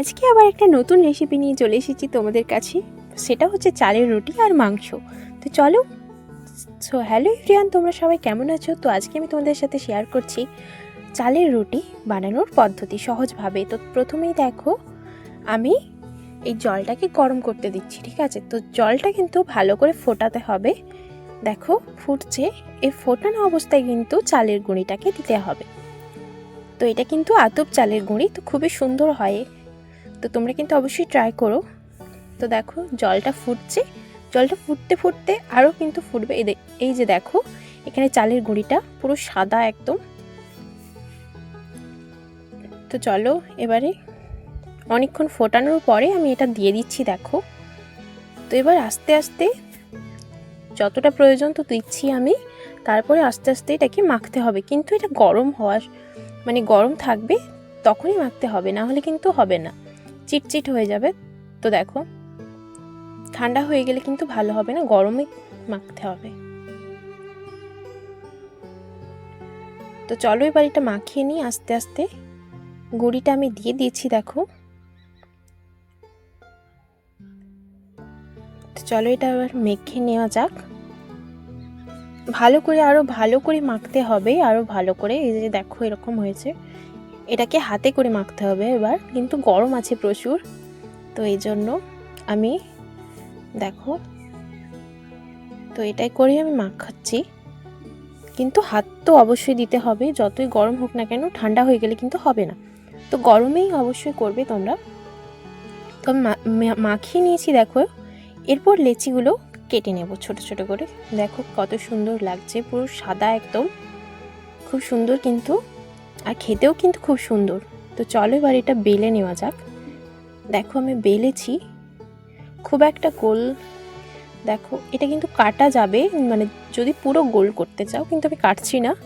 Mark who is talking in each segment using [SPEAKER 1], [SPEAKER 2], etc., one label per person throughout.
[SPEAKER 1] আজকে আবার একটা নতুন রেসিপি নিয়ে চলে এসেছি তোমাদের কাছে। সেটা হচ্ছে চালের রুটি আর মাংস। তো চলো সো হ্যালো ইভরিয়ান তোমরা সবাই কেমন আছো? তো আজকে আমি তোমাদের সাথে শেয়ার করছি চালের রুটি বানানোর পদ্ধতি সহজভাবে। তো প্রথমেই দেখো, আমি এই জলটাকে গরম করতে দিচ্ছি, ঠিক আছে? তো জলটা কিন্তু ভালো করে ফোটাতে হবে। দেখো, ফুটছে। এই ফোটানো অবস্থায় কিন্তু চালের গুঁড়িটাকে দিতে হবে। তো এটা কিন্তু আতপ চালের গুঁড়ি, তো খুবই সুন্দর হয়। তো তোমরা কিন্তু অবশ্যই ট্রাই করো। তো দেখো, জলটা ফুটছে। জলটা ফুটতে ফুটতে আরও কিন্তু ফুটবে। এই এই যে দেখো, এখানে চালের গুঁড়িটা পুরো সাদা একদম। তো চলো, এবারে অনেকক্ষণ ফোটানোর পরে আমি এটা দিয়ে দিচ্ছি, দেখো। তো এবার আস্তে আস্তে যতটা প্রয়োজন তো দিচ্ছি আমি, তারপরে আস্তে আস্তে এটাকে মাখতে হবে। কিন্তু এটা গরম হওয়ার মানে গরম থাকবে, তখনই মাখতে হবে, না হলে কিন্তু হবে না। চিটচিট হয়ে যাবে। তো দেখো, ঠান্ডা হয়ে গেলে কিন্তু ভালো হবে না, গরমে মাখতে হবে। তো চলো এবার এটা মাখিয়ে নিই, আস্তে আস্তে। গুঁড়িটা আমি দিয়ে দিয়েছি, দেখো। তো চলো এটা এবার মেখে নেওয়া যাক। ভালো করে আরও ভালো করে মাখতে হবে আরও ভালো করে। এই যে দেখো, এরকম হয়েছে। এটাকে হাতে করে মাখতে হবে এবার, কিন্তু গরম আছে প্রচুর। তো এই জন্য আমি, দেখো, তো এটাই করে আমি মাখাচ্ছি। কিন্তু হাত তো অবশ্যই দিতে হবে, যতই গরম হোক না কেন, ঠান্ডা হয়ে গেলে কিন্তু হবে না। তো গরমেই অবশ্যই করবে তোমরা। তো মাখিয়ে নিয়েছি দেখো, এরপর লেচিগুলো কেটে নেব ছোট ছোট করে। দেখো কত সুন্দর লাগছে, পুরো সাদা একদম। খুব সুন্দর কিন্তু আর খেতেও কিন্তু খুব সুন্দর। তো চলো এবার এটা বেলে নেওয়া যাক। দেখো আমি বেলেছি। খুব একটা গোল, দেখো এটা কিন্তু কাটা যাবে মানে যদি পুরো গোল করতে চাও, কিন্তু আমি কাটছি না।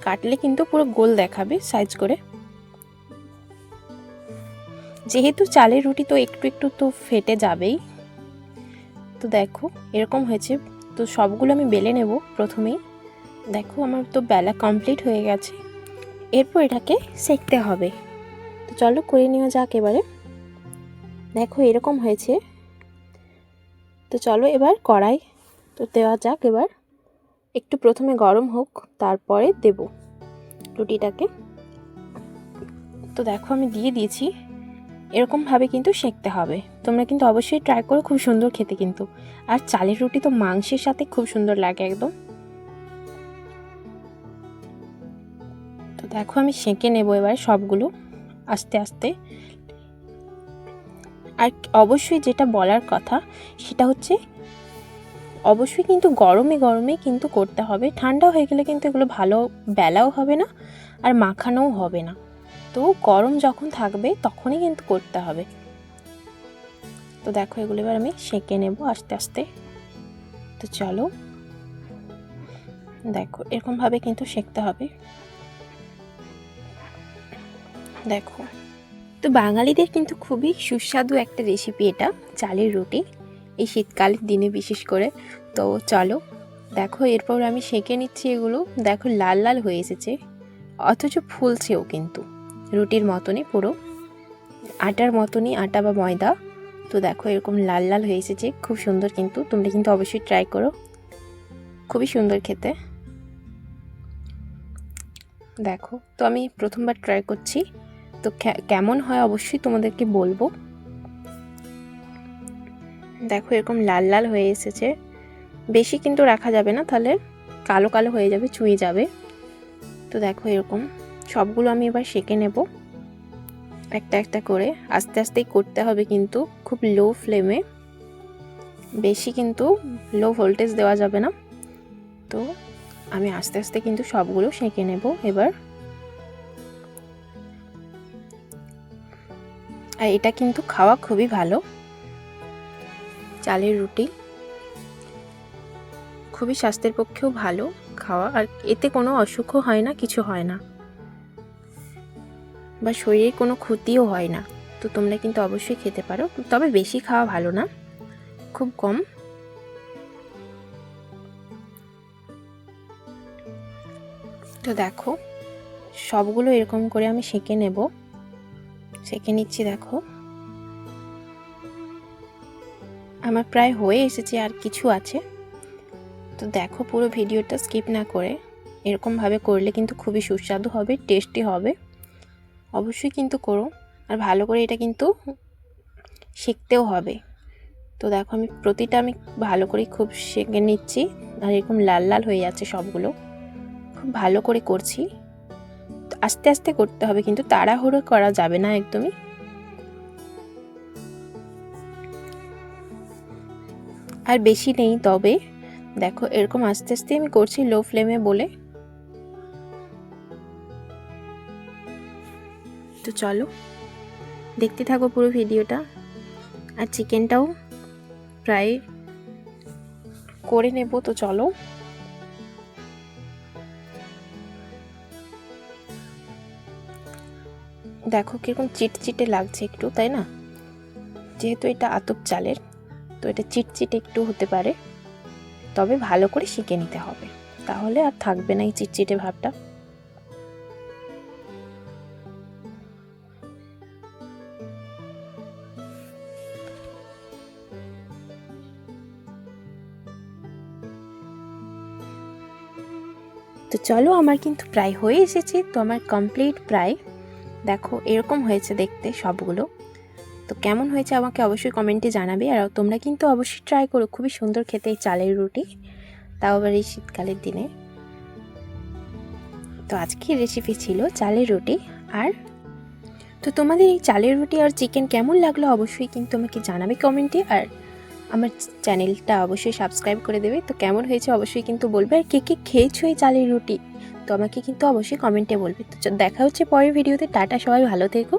[SPEAKER 1] কাটলে কিন্তু পুরো গোল দেখাবে সাইজ করে। যেহেতু চালের রুটি তো একটু একটু তো ফেটে যাবেই। তো দেখো এরকম হয়েছে। তো সবগুলো আমি বেলে নেব প্রথমেই। দেখো আমার তো বেলা কমপ্লিট হয়ে গেছে। এরপর এটাকে সেঁকতে হবে। তো চলো করে নেওয়া যাক এবারে। দেখো এরকম হয়েছে। তো চলো এবার কড়াই। তো দেওয়া যাক এবার। একটু প্রথমে গরম হোক, তারপরে দেব রুটিটাকে। তো দেখো আমি দিয়ে দিয়েছি। এরকমভাবে কিন্তু সেঁকতে হবে। তোমরা কিন্তু অবশ্যই ট্রাই করো, খুব সুন্দর খেতে কিন্তু। আর চালের রুটি তো মাংসের সাথে খুব সুন্দর লাগে একদম। দেখো আমি সেঁকে নেব এবার সবগুলো আস্তে আস্তে। আর অবশ্যই যেটা বলার কথা, সেটা হচ্ছে অবশ্যই কিন্তু গরমে গরমে কিন্তু করতে হবে। ঠান্ডা হয়ে গেলে কিন্তু এগুলো ভালো বেলাও হবে না আর মাখানোও হবে না। তো গরম যখন থাকবে তখনই কিন্তু করতে হবে। তো দেখো এগুলো এবার আমি সেঁকে নেব আস্তে আস্তে। তো চলো, দেখো এরকমভাবে কিন্তু সেঁকতে হবে। দেখো। তো বাঙালিদের কিন্তু খুবই সুস্বাদু একটা রেসিপি এটা, চালের রুটি। এই শীতকালের দিনে বিশেষ করে। তো চলো, দেখো, এরপর আমি সেঁকে নিচ্ছি এগুলো। দেখো, লাল লাল হয়ে এসেছে। অথচ ফুলছেও কিন্তু। রুটির মতনই পুরো। আটার মতনই আটা বা ময়দা। তো দেখো, এরকম লাল লাল হয়ে এসেছে। খুব সুন্দর কিন্তু। তোমরা কিন্তু অবশ্যই ট্রাই করো। খুবই সুন্দর খেতে। দেখো, তো আমি প্রথমবার ট্রাই করছি। তো কেমন হয় অবশ্যই তোমাদেরকে বলব। দেখো এরকম লাল লাল হয়ে এসেছে। বেশি কিন্তু রাখা যাবে না, তাহলে কালো কালো হয়ে যাবে, চুয়ে যাবে। তো দেখো এরকম, সবগুলো আমি এবার সেঁকে নেব। একটা একটা করে। আস্তে আস্তেই করতে হবে কিন্তু খুব লো ফ্লেমে বেশি কিন্তু লো ভোল্টেজ দেওয়া যাবে না। তো আমি আস্তে আস্তে কিন্তু সবগুলো সেঁকে নেব এবার। আর এটা কিন্তু খাওয়া খুবই ভালো। চালের রুটি। খুবই স্বাস্থ্যের পক্ষেও ভালো খাওয়া, আর এতে কোনো অসুখও হয় না, কিছু হয় না। বা শরীরে কোনো ক্ষতিও হয় না। তো তোমরা কিন্তু অবশ্যই খেতে পারো। তবে বেশি খাওয়া ভালো না, খুব কম। তো দেখো, সবগুলো এরকম করে আমি সেঁকে নেব। সেঁকে নিচ্ছি, দেখো। আমার প্রায় হয়ে এসেছে আর কিছু আছে। তো দেখো পুরো ভিডিওটা স্কিপ না করে, এরকমভাবে করলে কিন্তু খুবই সুস্বাদু হবে, টেস্টি হবে। অবশ্যই কিন্তু করো, আর ভালো করে এটা কিন্তু শিখতেও হবে। তো দেখো আমি প্রতিটা আমি ভালো করে খুব সেঁকে নিচ্ছি, আর এরকম লাল লাল হয়ে যাচ্ছে সবগুলো। খুব ভালো করে করছি। আস্তে আস্তে করতে হবে, কিন্তু তাড়াহুড়ো করা যাবে না একদমই। আর বেশি নেই তবে। দেখো, এরকম আস্তে আস্তে আমি করছি লো ফ্লেমে বলে। তো চলো, দেখতে থাকো পুরো ভিডিওটা। আর চিকেনটাও প্রায় করে নেব, তো চলো। দেখো কীরকম চিটচিটে লাগছে একটু, তাই না? যেহেতু এটা আতপ চালের, তো এটা চিটচিটে একটু হতে পারে। তবে ভালো করে শিখে নিতে হবে। তাহলে আর থাকবে না এই চিটচিটে ভাবটা। তো চলো, আমার কিন্তু প্রায় হয়ে এসেছে। তো আমার কমপ্লিট প্রায় দেখো, এরকম হয়েছে দেখতে সবগুলো। তো কেমন হয়েছে আমাকে অবশ্যই কমেন্টে জানাবে। আর তোমরা কিন্তু অবশ্যই ট্রাই করো, খুবই সুন্দর খেতে এই চালের রুটি। তাও আবার এই শীতকালের দিনে। তো আজকের রেসিপি ছিল চালের রুটি। আর তো তোমাদের এই চালের রুটি আর চিকেন কেমন লাগল অবশ্যই কিন্তু আমাকে জানাবে কমেন্টে। আর আমার চ্যানেলটা অবশ্যই সাবস্ক্রাইব করে দেবে। তো কেমন হয়েছে অবশ্যই কিন্তু বলবে। আর কে কে খেয়েছো এই চালের রুটি? তো আমাকে কিন্তু অবশ্যই কমেন্টে বলবে। তো দেখা হচ্ছে পরের ভিডিওতে টাটা, সবাই ভালো থেকো।